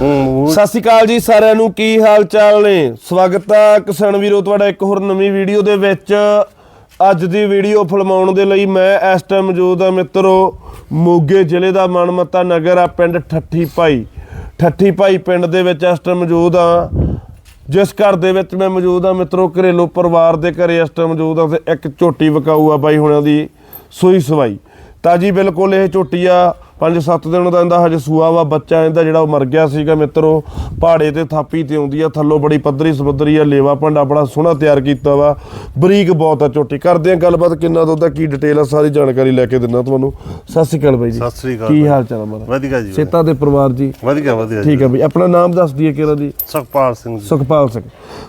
ਸਤਿ ਸ਼੍ਰੀ ਅਕਾਲ ਜੀ ਸਾਰਿਆਂ ਨੂੰ, ਕੀ ਹਾਲ ਚਾਲ ਨੇ? ਸਵਾਗਤ ਆ ਕਿਸਾਨ ਵੀਰੋ, ਤੁਹਾਡਾ ਇੱਕ ਹੋਰ ਨਵੀਂ ਵੀਡੀਓ ਦੇ ਵਿੱਚ। ਅੱਜ ਦੀ ਵੀਡੀਓ ਫਿਲਮਾਉਣ ਦੇ ਲਈ ਮੈਂ ਇਸ ਟਾਈਮ ਮੌਜੂਦ ਹਾਂ ਮਿੱਤਰੋ, ਮੋਗੇ ਜ਼ਿਲ੍ਹੇ ਦਾ ਮਨਮੱਤਾ ਨਗਰ ਆ, ਪਿੰਡ ਠੱਠੀ ਭਾਈ। ਠੱਠੀ ਭਾਈ ਪਿੰਡ ਦੇ ਵਿੱਚ ਇਸ ਟਾਈਮ ਮੌਜੂਦ ਆ। ਜਿਸ ਘਰ ਦੇ ਵਿੱਚ ਮੈਂ ਮੌਜੂਦ ਆ ਮਿੱਤਰੋ, ਘਰੇਲੂ ਪਰਿਵਾਰ ਦੇ ਘਰੇ ਇਸ ਟਾਈਮ ਮੌਜੂਦ ਆ ਤੇ ਇੱਕ ਝੋਟੀ ਵਿਕਾਊ ਆ ਬਾਈ ਹੁਣਾਂ ਦੀ, ਸੂਈ ਸਵਾਈ। ਤਾਜੀ ਬਿਲਕੁਲ ਇਹ ਝੋਟੀ ਆ 5-7 ਦਿਨ ਦਾ ਇਹਦਾ ਹਜੇ ਸੂਆ ਵਾ ਬੱਚਾ ਇਹਦਾ ਜਿਹੜਾ ਉਹ ਮਰ ਗਿਆ ਸੀਗਾ ਮਿੱਤਰੋ ਪਹਾੜੇ ਤੇ ਥਾਪੀ ਤੇ ਆਉਂਦੀ ਆ ਥੱਲੋਂ ਬੜੀ ਪੱਧਰੀ ਸਮੁੰਦਰੀ ਆ ਲੇਵਾ ਭਾਂਡਾ ਬੜਾ ਸੋਹਣਾ ਤਿਆਰ ਕੀਤਾ ਵਾ ਬਰੀਕ ਬਹੁਤ ਆ ਝੋਟੀ। ਕਰਦੇ ਆ ਗੱਲਬਾਤ ਕਿੰਨਾ ਦੁੱਧ ਆ ਕੀ ਡਿਟੇਲ ਆ ਸਾਰੀ ਜਾਣਕਾਰੀ ਲੈ ਕੇ ਦਿੰਦਾ ਤੁਹਾਨੂੰ। ਸਤਿ ਸ਼੍ਰੀ ਅਕਾਲ ਬਾਈ ਜੀ। ਸਤਿ ਸ੍ਰੀ ਅਕਾਲ ਕੀ। ਹਾਲ ਚਾਲ ਆ ਮਾਰਾ ਵਧੀਆ ਜੀ ਸੇਤਾ ਦੇ ਪਰਿਵਾਰ ਜੀ? ਵਧੀਆ ਵਧੀਆ ਜੀ ਠੀਕ ਆ ਬਈ ਆਪਣਾ ਨਾਮ ਦੱਸ ਦਈਏ ਕਿਹੜਾ ਦੀ ਸੁਖਪਾਲ ਸਿੰਘ ਜੀ। ਸੁਖਪਾਲ ਸਿੰਘ।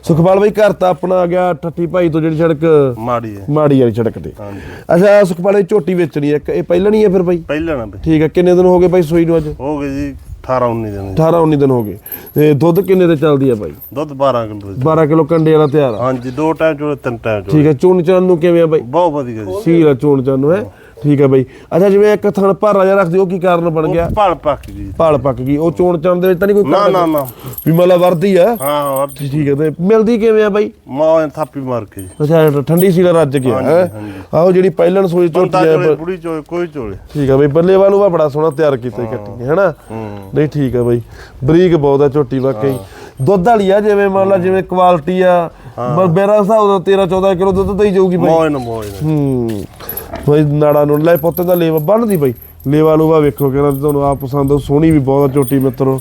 ਸੁਖਪਾਲ ਬਈ ਘਰ ਤਾਂ ਆਪਣਾ ਆ ਗਿਆ ਠੱਠੀ ਭਾਈ ਤੋਂ ਜਿਹੜੀ ਸੜਕ ਮਾੜੀ ਹੈ। ਮਾੜੀ ਵਾਲੀ ਸੜਕ ਤੇ। ਹਾਂਜੀ। ਅੱਛਾ ਸੁਖਪਾਲ ਇਹ ਝੋਟੀ ਵੇਚਣੀ ਇੱਕ ਇਹ ਪਹਿਲਾਂ ਨਹੀਂ ਹੈ ਫਿਰ ਬਾਈ? ਪਹਿਲਾਂ ਨਾ ਬਈ। ਠੀਕ ਆ ਕਿੰਨੇ ਦਿਨ ਹੋ ਗਏ ਬਾਈ ਸੂਈ ਨੂੰ ਅੱਜ? ਹੋ ਗਏ ਜੀ 18 19 ਦਿਨ ਜੀ। 18 19 ਦਿਨ ਹੋ ਗਏ। ਤੇ ਦੁੱਧ ਕਿੰਨੇ ਤੇ ਚੱਲਦੀ ਆ ਬਾਈ? ਦੁੱਧ 12 ਕਿਲੋ ਜੀ। 12 ਕਿਲੋ ਕੰਡੇ ਵਾਲਾ ਤਿਆਰ ਆ। ਹਾਂਜੀ ਦੋ ਟਾਈਮ ਚੋਲੇ ਤਿੰਨ ਟਾਈਮ ਚੋਲੇ। ਠੀਕ ਹੈ ਚੂਣ ਚਾਣ ਨੂੰ ਕਿਵੇਂ ਆ ਬਾਈ? ਬਹੁਤ ਵਧੀਆ ਜੀ। ਸੀਲ ਆ ਚੂਣ ਚਾਣ ਨੂੰ ਹੈ? ਠੀਕ ਹੈ ਬਾਈ। ਅੱਛਾ ਜਿਵੇਂ ਇੱਕ ਥਣ ਭਾਰਾ ਜਿਹਾ ਰੱਖਦੇ ਉਹ ਕੀ ਕਾਰਨ ਬਣ ਗਿਆ? ਭਲ ਪੱਕ ਗਈ ਭਾਲ ਪੱਕ ਗਈ। ਉਹ ਚੂਣ ਚਾਣ ਦੇ ਵਿੱਚ ਤਾਂ ਨਹੀਂ ਕੋਈ ਨਾ ਕਾਰਨ? ਨਾ ਨਾ। ਵੀ ਮਤਲਬ ਵਰਦੀ ਆ ਹਾਂ ਹੋਰ ਠੀਕ ਹੈ ਤੇ ਮਿਲਦੀ ਕਿਵੇਂ ਆ ਬਾਈ? ਮਾਂ ਥਾਪੀ ਮਾਰ ਕੇ ਜੀ। ਅੱਛਾ ਠੰਡੀ ਸੀਲ ਰੱਜ ਗਿਆ ਹਾਂਜੀ, ਹੈ? ਹਾਂਜੀ। ਆਹੋ ਜਿਹੜੀ ਪਹਿਲਣ ਸੋਈ ਬੰਦਾ ਚੋਲੇ ਬੁੜੀ ਚੋਲੇ ਕੋਈ ਚੋਲੇ। ਠੀਕ ਆ ਬਈ ਬੱਲੇ ਵਾਲੂ ਵਾ ਬੜਾ ਸੋਹਣਾ ਤਿਆਰ ਕੀਤਾ ਕੱਟੀ ਹੈਨਾ? ਨਹੀਂ ਠੀਕ ਆ ਬਈ। ਬਰੀਕ ਬਹੁਤ ਆ ਝੋਟੀ ਵਾਕਈ। ਦੁੱਧ ਵਾਲੀ ਆ ਜਿਵੇਂ ਮੰਨ ਲਾ ਜਿਵੇਂ ਕੁਆਲਿਟੀ ਆ ਬ- ਮੇਰਾ ਹਿਸਾਬ ਦਾ 13 14 ਕਿਲੋ ਦੁੱਧ ਤਾਂ ਹੀ ਜਾਊਗੀ ਬਈ। ਮੋਏ ਨਾ ਮੋਏ ਨਾ ਹੂੰ। ਬਈ ਨਾੜਾ ਨੂੰ ਲੈ ਪੁੱਤ ਦਾ ਲੇਵਾ ਬੰਨਦੀ ਬਈ। ਲੇਵਾ ਲੂਵਾ ਵੇਖੋ ਕਿਹੜਾ ਤੁਹਾਨੂੰ ਆਪ ਪਸੰਦ ਆ ਸੋਹਣੀ ਵੀ ਬਹੁਤ ਝੋਟੀ ਮਿੱਤਰੋ।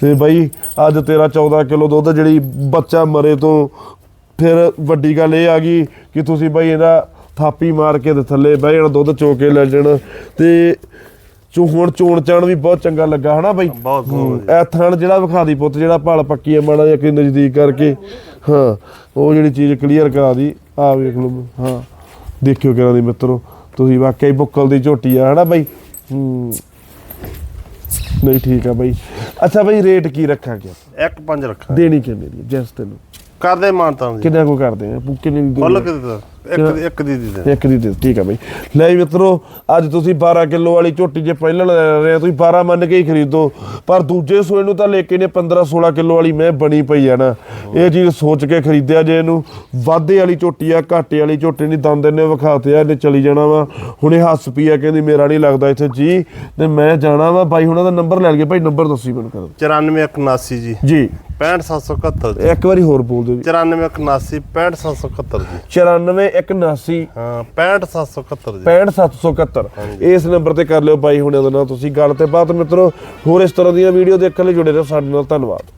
ਤੇ ਬਈ ਅੱਜ 13 14 ਕਿਲੋ ਦੁੱਧ ਜਿਹੜੀ ਬੱਚਾ ਮਰੇ ਤੋਂ ਫਿਰ ਵੱਡੀ ਗੱਲ ਇਹ ਆ ਗਈ ਕਿ ਤੁਸੀਂ ਬਈ ਇਹਦਾ ਥਾਪੀ ਮਾਰ ਕੇ ਤੇ ਥੱਲੇ ਬਹਿ ਜਾਣਾ ਦੁੱਧ ਚੋ ਕੇ ਲੈ ਜਾਣਾ। ਤੇ ਚੋ ਹੁਣ ਚੋਣ ਚਾਣ ਵੀ ਬਹੁਤ ਚੰਗਾ ਲੱਗਾ ਹਨਾ ਬਈ? ਬਹੁਤ। ਇਹ ਥਣ ਜਿਹੜਾ ਵਿਖਾ ਦੀ ਪੁੱਤ ਜਿਹੜਾ ਭਾਲ ਪੱਕੀ ਆ ਮਾੜਾ ਜਿਹਾ ਕਿ ਨਜ਼ਦੀਕ ਕਰਕੇ। ਹਾਂ ਉਹ ਜਿਹੜੀ ਚੀਜ਼ ਕਲੀਅਰ ਕਰਾ ਦੀ। ਆ ਵੇਖ ਲਓ ਹਾਂ। ਦੇਖਿਓ ਕਿਹੜਾ ਦੀ ਮਿੱਤਰੋ। ਤੁਸੀਂ ਵਾਕਈ ਬੁੱਕਲ ਦੀ ਝੋਟੀ ਆ ਹਨਾ ਬਾਈ? ਹੂੰ। ਨਹੀਂ ਠੀਕ ਆ ਬਾਈ। ਅੱਛਾ ਬਾਈ ਰੇਟ ਕੀ ਰੱਖਾਂਗੇ ਇੱਕ ਪੰਜ ਰੱਖਾਂ ਦੇਣੀ ਕਿੰਨੇ ਦੀ ਜੈਸ ਤੈਨੂੰ। ਕਰਦੇ ਮਾਨਤਾ ਕਿੰਨਾ ਕੋ ਕਰਦੇ ਆ? ਕਿੰਨੇ ਦੀ ਦੇਣੀ? ਕਿਤੇ ਇੱਕ ਇੱਕ ਦੀ ਦੀ ਦੇ ਇੱਕ ਦੀ ਦੇ ਠੀਕ ਆ ਬਾਈ। ਲੈ ਮਿੱਤਰੋ ਅੱਜ ਤੁਸੀਂ 12 ਕਿਲੋ ਵਾਲੀ ਝੋਟੀ ਜੇ ਪਹਿਲਾਂ ਲੈ ਰਹੇ ਆ ਤੁਸੀਂ 12 ਮੰਨ ਕੇ ਹੀ ਖਰੀਦੋ। ਪਰ ਦੂਜੇ ਸੂਏ ਨੂੰ ਤਾਂ ਲੈ ਕੇ ਨੇ 15 16 ਕਿਲੋ ਵਾਲੀ ਮੈਂ ਬਣੀ ਪਈ ਆ ਨਾ। ਇਹ ਚੀਜ਼ ਸੋਚ ਕੇ ਖਰੀਦਿਆ ਜੇ ਇਹਨੂੰ। ਵਾਧੇ ਵਾਲੀ ਝੋਟੀ ਆ ਘਾਟੇ ਵਾਲੀ ਝੋਟੀ ਨਹੀਂ ਦੰਦ ਇਹਨੇ ਵਿਖਾਤੇ ਆ ਇਹਨੇ ਚਲੀ ਜਾਣਾ ਵਾ। ਹੁਣੇ ਹੱਸ ਪਈ ਆ ਕਹਿੰਦੀ ਮੇਰਾ ਨਹੀਂ ਲੱਗਦਾ ਇੱਥੇ ਜੀ। ਤੇ ਮੈਂ ਜਾਣਾ ਵਾ ਬਾਈ ਹੁਣਾਂ ਦਾ ਨੰਬਰ ਲੈ ਲਈਏ। ਭਾਈ ਨੰਬਰ ਦੱਸੀ ਮੈਨੂੰ ਕਰ। 94 ਜੀ। ਜੀ। 65771 ਜੀ। ਇੱਕ ਵਾਰੀ ਹੋਰ ਬੋਲ ਦਿਓ ਜੀ। 94 65771 ਜੀ। 94179 ਹਾਂ 65771 ਜੀ। 65771 ਇਸ ਨੰਬਰ ਤੇ ਕਰ ਲਿਓ ਬਾਈ ਹੁਣਾਂ ਦਾ ਨਾਲ ਤੁਸੀਂ ਗੱਲ ਤੇ ਬਾਤ ਮਿੱਤਰੋ ਹੋਰ ਇਸ ਤਰ੍ਹਾਂ ਦੀਆਂ ਵੀਡੀਓ ਦੇਖਣ ਲਈ ਜੁੜੇ ਰਹੋ। ਸਾਡੇ ਨਾਲ ਧੰਨਵਾਦ।